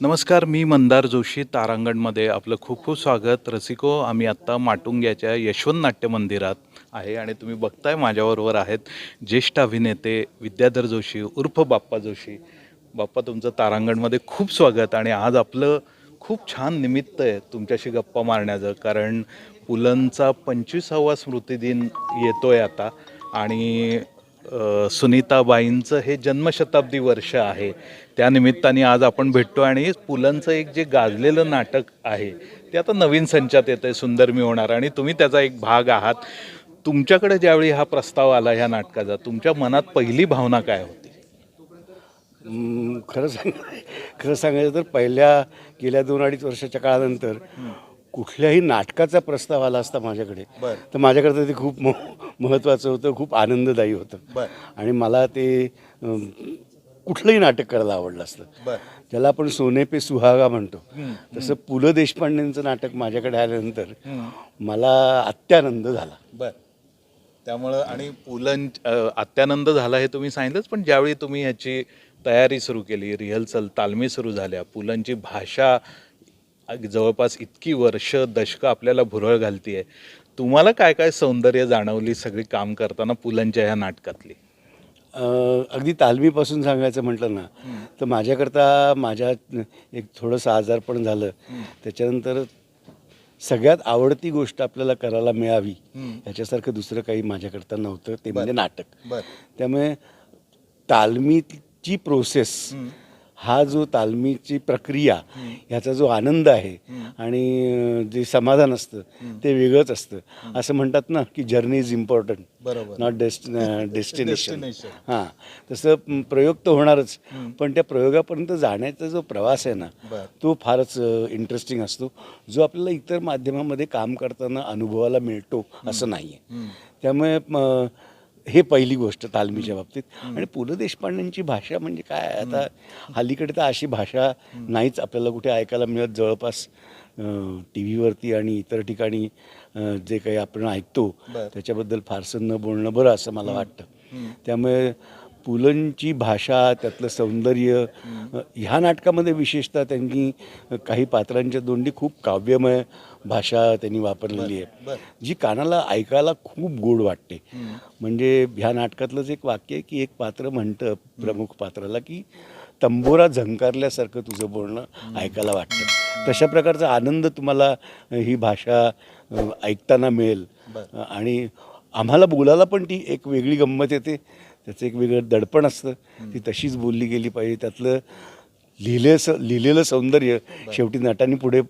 नमस्कार मी मंदार जोशी तारांगणमध्ये आपलं खूप खूप स्वागत. रसिको आम्ही आत्ता माटुंग्याच्या यशवंत नाट्य मंदिरात आहे आणि तुम्ही बघताय माझ्याबरोबर आहेत ज्येष्ठ अभिनेते विद्याधर जोशी उर्फ बाप्पा जोशी. बाप्पा तुमचं तारांगणमध्ये खूप स्वागत आणि आज आपलं खूप छान निमित्त आहे तुमच्याशी गप्पा मारण्याचं. कारण पुलंचा पंचवीसावा स्मृतिदिन आहे आता आणि सुनीताबाईंचं हे जन्मशताब्दी वर्ष आहे. त्या निमित्ताने आज आपण भेटतो आणि पुलंचं एक जे गाजलेलं नाटक आहे ते आता नवीन संचात येतं आहे सुंदर मी होणार आणि तुम्ही त्याचा एक भाग आहात. तुमच्याकडे ज्यावेळी हा प्रस्ताव आला ह्या नाटकाचा तुमच्या मनात पहिली भावना काय होती? खरं सांग खरं सांगायचं तर पहिल्या गेल्या दोन अडीच वर्षाच्या काळानंतर कुठल्याही नाटकाचा प्रस्ताव आला असता माझ्याकडे. तर माझ्याकडे ते खूप म महत्त्वाचं होतं खूप आनंददायी होतं. आणि मला ते कुठलंही नाटक करायला आवडलं असतं. ज्याला आपण सोने पे सुहागा म्हणतो तसं पु ल देशपांडेंचं नाटक माझ्याकडे आल्यानंतर मला अत्यानंद झाला बर त्यामुळं आणि पुलं अत्यानंद झाला हे तुम्ही सांगितलंच पण ज्यावेळी तुम्ही ह्याची तयारी सुरू केली रिहर्सल तालमी सुरू झाल्या पुलंची भाषा जवळपास इतकी वर्ष दशकं आपल्याला भुरळ घालतीये. तुम्हाला काय काय सौंदर्य जाणवली सगळी काम करताना पुलंच्या ह्या नाटकातली? अगदी तालमीपासून सांगायचं म्हटलं ना तर माझ्याकरता माझ्या एक थोडंसं आजारपण झालं. त्याच्यानंतर सगळ्यात आवडती गोष्ट आपल्याला करायला मिळावी ह्याच्यासारखं दुसरं काही माझ्याकरता नव्हतं ते म्हणजे नाटक. त्यामुळे तालमीची प्रोसेस हा जो तालमीची प्रक्रिया ह्याचा जो आनंद आहे आणि जे समाधान असतं ते वेगळंच असतं. असं म्हणतात ना की जर्नी इज इम्पॉर्टंट बरोबर. Not dest destination. हां. तसं प्रयोग तर होणारच पण त्या प्रयोगापर्यंत जाण्याचा जो प्रवास आहे ना. तो फारच इंटरेस्टिंग असतो. जो आपल्याला इतर माध्यमामध्ये काम करताना अनुभवाला मिळतो असं नाही आहे त्यामुळे हे पहिली गोष्ट तालमीच्या बाबतीत. आणि पु ल देशपांडेंची भाषा म्हणजे काय? आता हल्लीकडे तर अशी भाषा नाहीच आपल्याला कुठे ऐकायला मिळत. जवळपास टी व्हीवरती आणि इतर ठिकाणी जे काही आपण ऐकतो. त्याच्याबद्दल फारसं न बोलणं बरं असं मला वाटतं. त्यामुळे पुलंची भाषा त्यातलं सौंदर्य ह्या नाटकामध्ये विशेषतः त्यांनी काही पात्रांच्या दोंडी खूप काव्यमय भाषा त्यांनी वापरलेली आहे. जी कानाला ऐकायला खूप गोड वाटते. म्हणजे ह्या नाटकातलंच एक वाक्य आहे की एक पात्र म्हणतं प्रमुख पात्राला की तंबोरा झंकारल्यासारखं तुझं बोलणं ऐकायला वाटतं. तशा प्रकारचा आनंद तुम्हाला ही भाषा ऐकताना मिळेल. आणि आम्हाला बोलायला पण ती एक वेगळी गंमत येते. त्याचं एक वेगळं दडपण असतं. ती तशीच बोलली गेली पाहिजे. त्यातलं लिहिलेलं लिहिलेलं सौंदर्य शेवटी नटांनी पुढे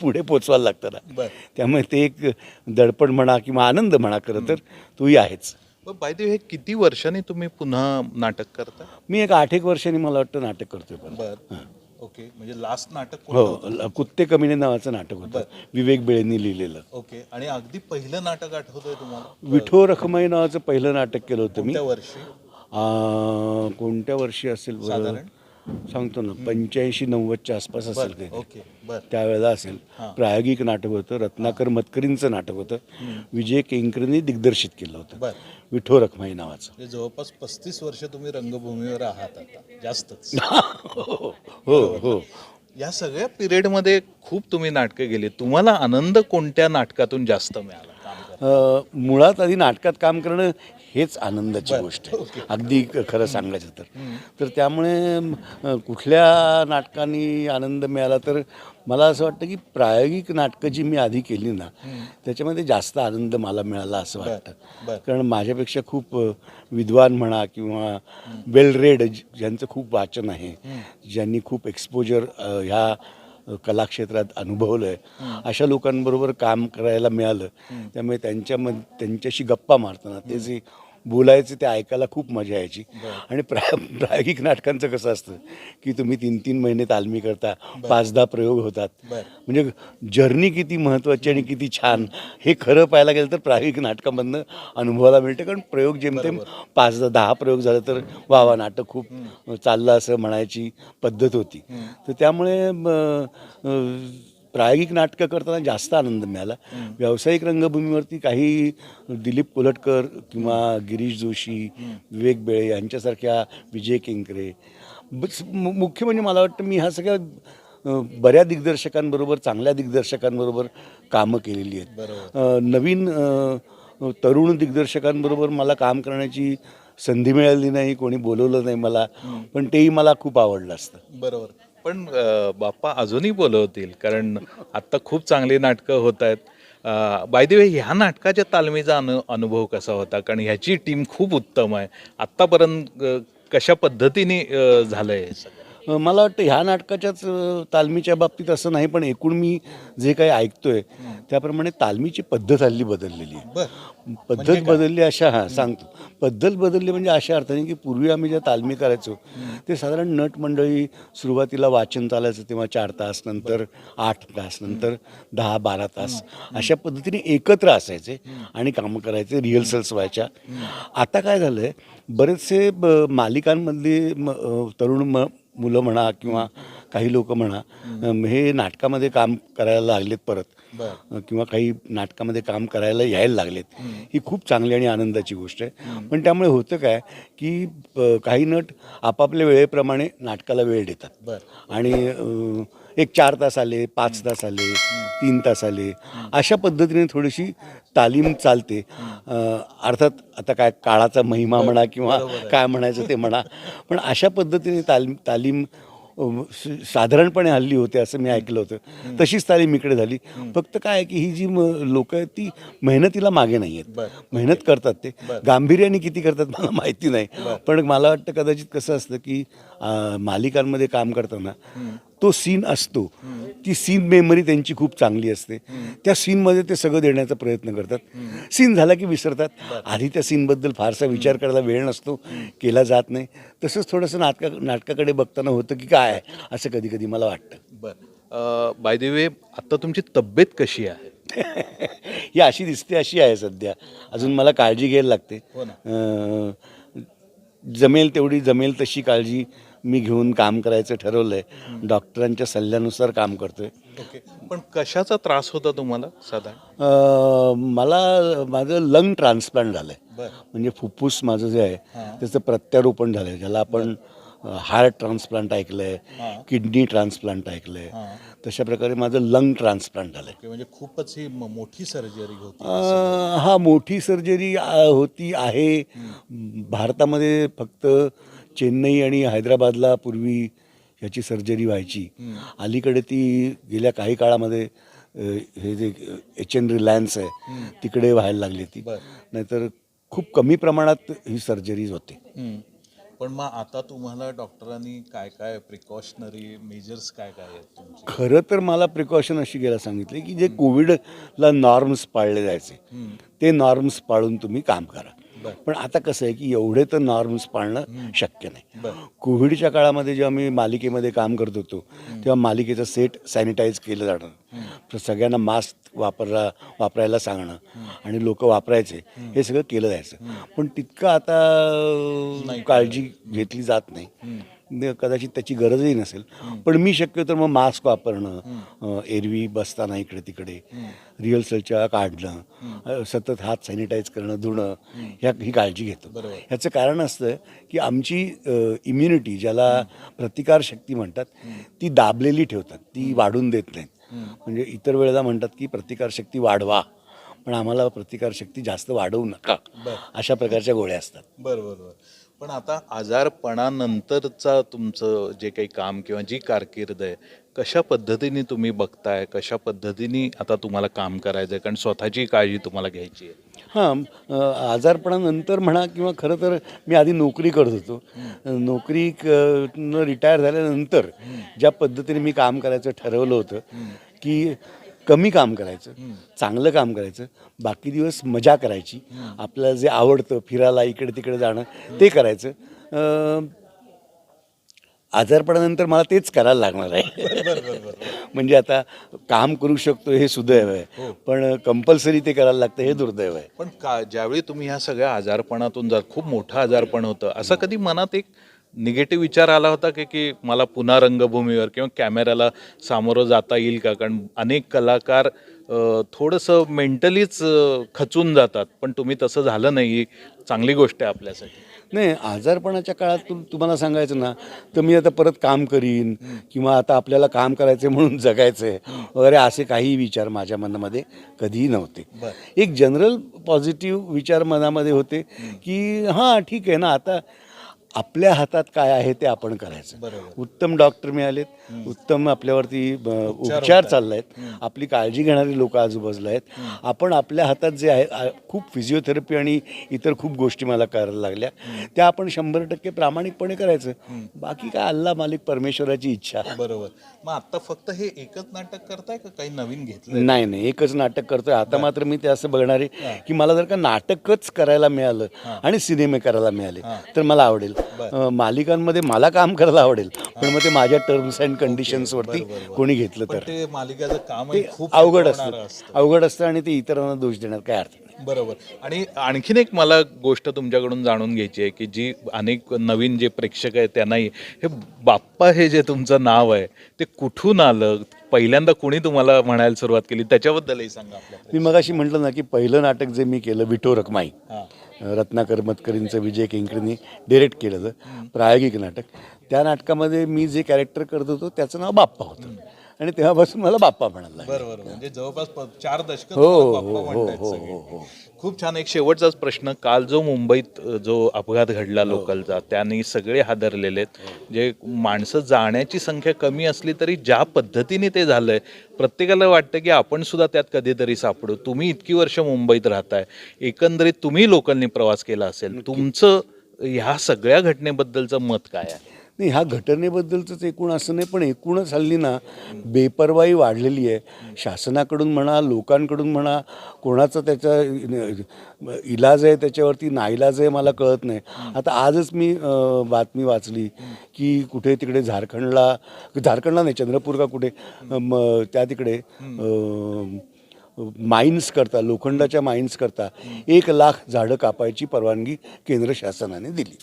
पुढे पोचवायला लागतं ना. त्यामुळे ते एक दडपण म्हणा किंवा आनंद म्हणा खरं तर तोही आहेच. बाय हे किती वर्षांनी तुम्ही पुन्हा नाटक करता? मी एक आठ एक वर्षांनी मला वाटतं नाटक करतोय पण. बर. ओके म्हणजे लास्ट नाटक कोणतं हो होतं? कुत्ते कमीने नावाचं नाटक होतं विवेक बेळेंनी लिहिलेलं ओके आणि अगदी पहिलं नाटक आठवतंय तुम्हाला विठो रखमाई नावाचं पहिलं नाटक केलं होतं मी त्या वर्षी आ, कोणत्या वर्षी असेल बरं? साधारण? सांगतो ना पंच्याऐंशी नव्वदच्या आसपास असेल ओके बर. त्यावेळेला असेल. प्रायोगिक नाटक होतं रत्नाकर मतकरींचं नाटक होतं. विजय केंकरेंनी दिग्दर्शित केलं होतं. बर. विठो रखमाई नावाचं. म्हणजे जवळपास पस्तीस वर्ष तुम्ही रंगभूमीवर आहात आता जास्तच. हो हो हो. या सगळ्या पिरियडमध्ये खूप तुम्ही नाटकं गेली तुम्हाला आनंद कोणत्या नाटकातून जास्त मिळाला काम करताना? अ, मुळात आधी नाटकात काम करणं हेच आनंदाची गोष्ट आहे. अगदी खरं सांगायचं तर. तर त्यामुळे कुठल्या नाटकाने आनंद मिळाला तर मला असं वाटतं की प्रायोगिक नाटकं जी मी आधी केली ना त्याच्यामध्ये जास्त आनंद मला मिळाला असं वाटतं. कारण माझ्यापेक्षा खूप विद्वान म्हणा किंवा वेल रेड ज्यांचं खूप वाचन आहे ज्यांनी खूप एक्सपोजर ह्या कलाक्षेत्रात अनुभवलं आहे अशा लोकांबरोबर काम करायला मिळालं. त्यामुळे त्यांच्यामध्ये त्यांच्याशी गप्पा मारताना ते जे बोलायचे ते ऐकायला खूप मजा यायची. आणि प्रा प्रायोगिक नाटकांचं कसं असतं की तुम्ही तीन तीन महिने तालमी करता पाच दहा प्रयोग होतात. म्हणजे जर्नी किती महत्त्वाची आणि किती छान हे खरं पाहायला गेलं तर प्रायोगिक नाटकामधनं अनुभवायला मिळते. कारण प्रयोग जेमतेम पाच दहा दहा प्रयोग झाले तर वा वा नाटक खूप चाललं असं म्हणायची पद्धत होती. तर त्यामुळे प्रायोगिक नाटकं करताना जास्त आनंद मिळाला. व्यावसायिक रंगभूमीवरती काही दिलीप कोलटकर किंवा गिरीश जोशी विवेक बेळे यांच्यासारख्या विजय केंकरे मुख्य म्हणजे मला वाटतं मी ह्या सगळ्या बऱ्या दिग्दर्शकांबरोबर चांगल्या दिग्दर्शकांबरोबर कामं केलेली आहेत. नवीन तरुण दिग्दर्शकांबरोबर मला काम करण्याची संधी मिळाली नाही कोणी बोलवलं नाही मला पण तेही मला खूप आवडलं असतं. बरोबर. पण बाप्पा अजूनही बोलवतील कारण आत्ता खूप चांगली नाटकं होत आहेत बाय द वे ह्या नाटकाच्या तालमीचा अनु अनुभव कसा होता? कारण ह्याची टीम खूप उत्तम आहे. आत्तापर्यंत कशा पद्धतीने झालं झालंय सगळं? मला वाटतं ह्या नाटकाच्याच तालमीच्या बाबतीत असं नाही पण एकूण मी जे काही ऐकतोय त्याप्रमाणे तालमीची पद्धत हल्ली बदललेली आहे. पद्धत बदलली अशा हां सांगतो. पद्धत बदलली म्हणजे अशा अर्थाने की पूर्वी आम्ही ज्या तालमी करायचो ते साधारण नट मंडळी सुरुवातीला वाचन चालायचं तेव्हा चार तास नंतर आठ तास नंतर दहा बारा तास अशा पद्धतीने एकत्र असायचे आणि कामं करायचे रिहर्सल्स व्हायच्या. आता काय झालं आहे बरेचसे ब- मालिकांमधले तरुण म मुलं म्हणा किंवा काही लोक म्हणा हे नाटकामध्ये काम करायला लागलेत परत. किंवा काही नाटकामध्ये काम करायला यायला लागलेत. ही खूप चांगली आणि आनंदाची गोष्ट आहे. पण त्यामुळे होतं काय की काही नट आपापल्या वेळेप्रमाणे नाटकाला वेळ देतात. आणि एक चार तास आले पाच तास आले तीन तास आले. अशा पद्धतीने थोडीशी तालीम चालते. अर्थात आता काय काळाचा महिमा म्हणा किंवा काय म्हणायचं ते म्हणा. पण अशा पद्धतीने तालीम तालीम साधारणपणे हल्ली होते असं मी ऐकलं होतं. तशीच तालीम इकडे झाली. फक्त काय आहे की ही जी लोक आहेत ती मेहनतीला मागे नाही आहेत. मेहनत करतात ते. गांभीर्याने किती करतात मला माहिती नाही. पण मला वाटतं कदाचित कसं असतं की मालिकांमध्ये काम करताना तो सीन असतो. ती सीन मेमरी त्यांची खूप चांगली असते. त्या सीनमध्ये ते सगळं देण्याचा प्रयत्न करतात. सीन झाला की विसरतात. आधी त्या सीनबद्दल फारसा विचार करायला वेळ नसतो. केला जात नाही. तसंच थोडंसं नाटका नाटकाकडे बघताना होतं की काय आहे असं कधी कधी मला वाटतं. बर. बाय द वे आता तुमची तब्येत कशी आहे? ही अशी दिसते अशी आहे सध्या. अजून मला काळजी घ्यायला लागते. हो जमेल तेवढी जमेल तशी काळजी. मी घेऊन काम करायचं ठरवलं आहे डॉक्टरांच्या सल्ल्यानुसार काम करतोय. ओके. पण कशाचा त्रास होता तुम्हाला साधारण? मला माझं लंग ट्रान्सप्लांट झालं आहे बर. म्हणजे फुफ्फुस माझं जे आहे त्याचं प्रत्यारोपण झालं आहे ज्याला आपण हार्ट ट्रान्सप्लांट ऐकलं आहे किडनी ट्रान्सप्लांट ऐकलं आहे तशा प्रकारे माझं लंग ट्रान्सप्लांट झालं आहे म्हणजे खूपच ही म- मोठी सर्जरी होती. अं, हा मोठी सर्जरी होती आहे. भारतामध्ये फक्त चेन्नई आणि हैदराबादला पूर्वी ह्याची सर्जरी व्हायची. अलीकडे ती गेल्या काही काळामध्ये हे जे एच एन रिलायन्स आहे तिकडे व्हायला लागली ती. नाहीतर खूप कमी प्रमाणात ही सर्जरीज होते. पण मग आता तुम्हाला डॉक्टरांनी काय काय प्रिकॉशनरी मेजर्स काय काय आहेत खरं तर मला प्रिकॉशन अशी घ्यायला सांगितले की जे कोविडला नॉर्म्स पाळले जायचे ते नॉर्म्स पाळून तुम्ही काम करा. पण आता कसं आहे की एवढे तर नॉर्म्स पाळणं शक्य नाही. कोविडच्या काळामध्ये जेव्हा मी मालिकेमध्ये काम करत होतो तेव्हा मालिकेचं सेट सॅनिटाईज केलं जाणं तर सगळ्यांना मास्क वापरा वापरायला सांगणं आणि लोक वापरायचे हे सगळं केलं जायचं. पण तितकं आता काळजी घेतली जात नाही. कदाचित त्याची गरजही नसेल. पण मी शक्यतो मग मास्क वापरणं एरवी बसताना इकडे तिकडे रिहर्सलच्या काढणं सतत हात सॅनिटाईज करणं धुणं ह्या ही काळजी घेतो. बरोबर. ह्याचं कारण असतं की आमची इम्युनिटी ज्याला प्रतिकारशक्ती म्हणतात ती दाबलेली ठेवतात ती वाढून देत नाहीत. म्हणजे इतर वेळेला म्हणतात की प्रतिकारशक्ती वाढवा पण आम्हाला प्रतिकारशक्ती जास्त वाढवू नका. अशा प्रकारच्या गोळ्या असतात. बरं बरं बरं. पण आता आजारपणानंतरचा तुमचं जे काही काम किंवा जी कारकीर्द आहे कशा पद्धतीने तुम्ही बघताय? कशा पद्धतीने आता तुम्हाला काम करायचं आहे कारण स्वतःची काळजी तुम्हाला घ्यायची आहे. हां आजारपणानंतर म्हणा किंवा खरं तर मी आधी नोकरी करत होतो. नोकरी क- रिटायर झाल्यानंतर ज्या पद्धतीने मी काम करायचं ठरवलं होतं की कमी काम करायचं चांगलं काम करायचं बाकी दिवस मजा करायची. आपल्याला जे आवडतं फिरायला इकडे तिकडे जाणं ते करायचं. अ, आजारपणानंतर मला तेच करायला लागणार आहे. म्हणजे आता काम करू शकतो हे सुदैव आहे. पण कंपल्सरी ते करायला लागतं हे दुर्दैव आहे. पण का ज्यावेळी तुम्ही ह्या सगळ्या आजारपणातून जात खूप मोठं आजारपण होतं असं कधी मनात एक निगेटिव्ह विचार आला होता की की मला पुन्हा रंगभूमीवर किंवा कॅमेऱ्याला सामोरं जाता येईल का? कारण अनेक कलाकार थोडंसं मेंटलीच खचून जातात. पण तुम्ही तसं झालं नाही. ही चांगली गोष्ट आहे आपल्यासाठी. नाही आजारपणाच्या काळात तु तुम्हाला सांगायचं ना तर मी आता परत काम करीन किंवा आता आपल्याला काम करायचं म्हणून जगायचं आहे वगैरे असे काही विचार माझ्या मनामध्ये कधीही नव्हते. एक जनरल पॉझिटिव्ह विचार मनामध्ये होते की हां ठीक आहे ना आता आपल्या हातात काय आहे ते आपण करायचं. उत्तम डॉक्टर मिळालेत उत्तम आपल्यावरती उपचार चालले आहेत. आपली काळजी घेणारी लोक आजूबाजूला आहेत. आपण आपल्या हातात जे आहे खूप फिजिओथेरपी आणि इतर खूप गोष्टी मला करायला लागल्या. त्या आपण शंभर टक्के प्रामाणिकपणे करायचं. बाकी काय अल्ला मालिक परमेश्वराची इच्छा. बरोबर. मग आता फक्त हे एकच नाटक करताय का काही नवीन घेतलं नाही नाही एकच नाटक करतोय. आता मात्र मी ते असं बघणार आहे की मला जर का नाटकच करायला मिळालं आणि सिनेमे करायला मिळाले तर मला आवडेल. मालिकांमध्ये मला काम करायला आवडेल पण मग ते माझ्या टर्म्स अँड कंडिशन्स वरती कोणी घेतलं तर. ते मालिकाचं काम ते अवघड असतं. अवघड असतं आणि ते इतरांना दोष देण्यात काय अर्थ नाही. बरोबर. आणि आणखीन एक मला गोष्ट तुमच्याकडून जाणून घ्यायची आहे की जी अनेक नवीन जे प्रेक्षक आहेत त्यांनाही हे बाप्पा हे जे तुमचं नाव आहे ते कुठून आलं? पहिल्यांदा कोणी तुम्हाला म्हणायला सुरुवात केली? त्याच्याबद्दलही सांगा मी मगाशी म्हटलं ना की पहिलं नाटक जे मी केलं विठो रखमाई हां. रत्नाकर मतकरींचं विजय केंकरींनी डिरेक्ट केलं प्रायोगिक नाटक. त्या नाटकामध्ये मी जे कॅरेक्टर करत होतो त्याचं नाव बाप्पा होतं. आणि तेव्हापासून मला बाप्पा म्हणायला लागले. बरोबर म्हणजे जवळपास प- चार दशक हो हो हो हो हो हो. खूप छान. एक शेवटचाच प्रश्न. काल जो मुंबईत अ, जो अपघात घडला लोकलचा त्यांनी सगळे हादरलेले आहेत जे माणसं जाण्याची संख्या कमी असली तरी ज्या पद्धतीने ते झालंय प्रत्येकाला वाटतं की आपण सुद्धा त्यात कधीतरी सापडू. तुम्ही इतकी वर्ष मुंबईत राहताय. एकंदरीत तुम्ही लोकलनी प्रवास केला असेल. तुमचं ह्या सगळ्या घटनेबद्दलचं मत काय आहे? नाही ह्या घटनेबद्दलचंच एकूण असं नाही पण एकूणच हल्ली ना बेपरवाई वाढलेली आहे. शासनाकडून म्हणा लोकांकडून म्हणा कोणाचा त्याचा इलाज आहे त्याच्यावरती नाईलाज आहे मला कळत नाही. आता आजच मी बातमी वाचली की कुठे तिकडे झारखंडला झारखंडला नाही चंद्रपूर का कुठे मग त्या तिकडे माइन्स करता लोखंडाच्या माइन्स करता एक लाख झाडं कापायची परवानगी केंद्र शासनाने दिली.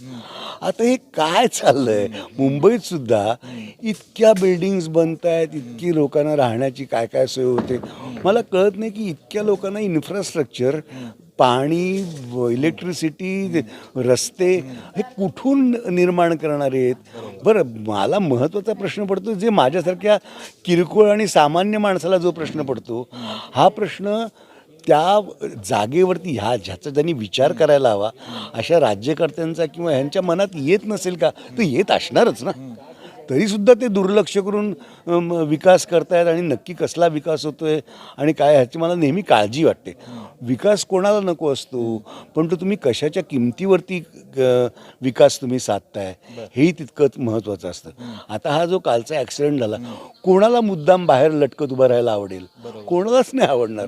आता हे काय चाललंय? मुंबईत सुद्धा इतक्या बिल्डिंग्स बनत आहेत इतकी लोकांना राहण्याची काय काय सोय होते? मला कळत नाही की इतक्या लोकांना इन्फ्रास्ट्रक्चर पाणी इलेक्ट्रिसिटी रस्ते हे कुठून निर्माण करणारे आहेत? बरं मला महत्त्वाचा प्रश्न पडतो जे माझ्यासारख्या किरकोळ आणि सामान्य माणसाला जो प्रश्न पडतो हा प्रश्न त्या जागेवरती ह्या ज्याचा त्यांनी विचार करायला हवा अशा राज्यकर्त्यांचा किंवा ह्यांच्या मनात येत नसेल का? तर येत असणारच ना. तरीसुद्धा ते दुर्लक्ष करून विकास करतायत आणि नक्की कसला विकास होतोय आणि काय ह्याची मला नेहमी काळजी वाटते. विकास कोणाला नको असतो पण तो तुम्ही कशाच्या किमतीवरती विकास तुम्ही साधताय हेही तितकंच महत्त्वाचं असतं. आता हा जो कालचा ॲक्सिडेंट झाला कोणाला मुद्दाम बाहेर लटकत उभं राहायला आवडेल? कोणालाच नाही आवडणार.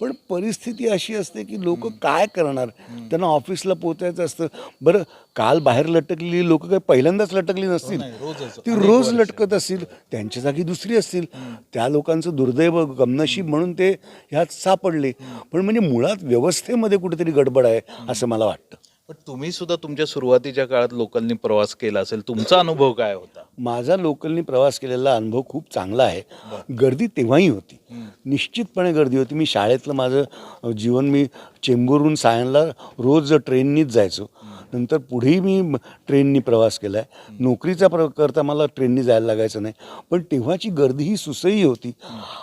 पण परिस्थिती अशी असते की लोक काय करणार? त्यांना ऑफिसला पोचायचं असतं. बरं काल बाहेर लटकलेली लोक काही पहिल्यांदाच लटकली नसतील. ती रोज लटकत असतील त्यांच्या जागी दुसरी असतील त्या लोकांचं दुर्दैव गमनशीब म्हणून ते ह्यात सापडले. पण म्हणजे मुळात व्यवस्थेमध्ये कुठेतरी गडबड आहे असं मला वाटतं. पण तुम्ही सुद्धा तुमच्या सुरुवातीच्या काळात लोकलनी प्रवास केला असेल तुमचा अनुभव काय होता? माझा लोकलनी प्रवास केलेला अनुभव खूप चांगला आहे. गर्दी तेव्हाही होती. निश्चितपणे गर्दी होती. मी शाळेतलं माझं जीवन मी चेंबूरहून सायनला रोज ट्रेननीच जायचो. नंतर पुढेही मी ट्रेननी प्रवास केला आहे नोकरीचा प्र करता मला ट्रेननी जायला लागायचं नाही. पण तेव्हाची गर्दी ही सुसही होती.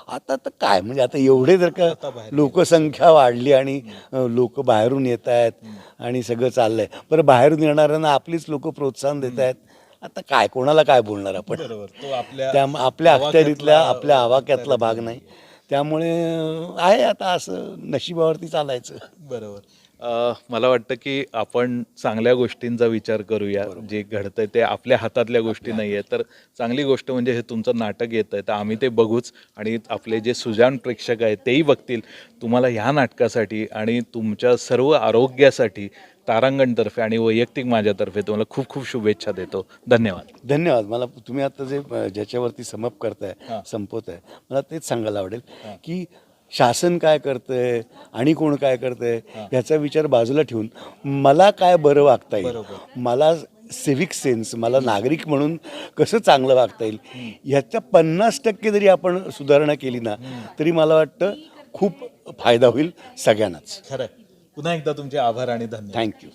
आता तर काय? म्हणजे आता एवढे जर का लोकसंख्या वाढली आणि लोक बाहेरून येत आहेत आणि सगळं चाललंय. बरं बाहेरून येणाऱ्यांना आपलीच लोक प्रोत्साहन देत आहेत. आता काय? कोणाला काय बोलणार आपण? त्या आपल्या अखत्यारीतल्या आपल्या आवाक्यातला भाग नाही. त्यामुळे आहे आता असं नशिबावरती चालायचं. बरोबर. मला वाटतं की आपण चांगल्या गोष्टींचा विचार करूया. जे घडतंय ते आपल्या हातातल्या गोष्टी नाही आहे तर चांगली गोष्ट म्हणजे हे तुमचं नाटक येतं आहे तर आम्ही ते बघूच आणि आपले जे सुजाण प्रेक्षक आहेत तेही बघतील. तुम्हाला ह्या नाटकासाठी आणि तुमच्या सर्व आरोग्यासाठी तारांगणतर्फे आणि वैयक्तिक माझ्यातर्फे तुम्हाला खूप खूप शुभेच्छा देतो. धन्यवाद. धन्यवाद. मला तुम्ही आता जे ज्याच्यावरती समप करताय संपवताय मला तेच सांगायला आवडेल की शासन काय करतंय? आणि कोण काय करतंय? ह्याचा विचार बाजूला ठेवून मला काय बरं वागता येईल? मला सिव्हिक सेन्स मला नागरिक म्हणून कसं चांगलं वागता येईल? ह्याच्या पन्नास टक्के जरी आपण सुधारणा केली ना तरी मला वाटतं खूप फायदा होईल सगळ्यांनाच. खरं पुन्हा एकदा तुमचे आभार आणि धन्यवाद. थँक्यू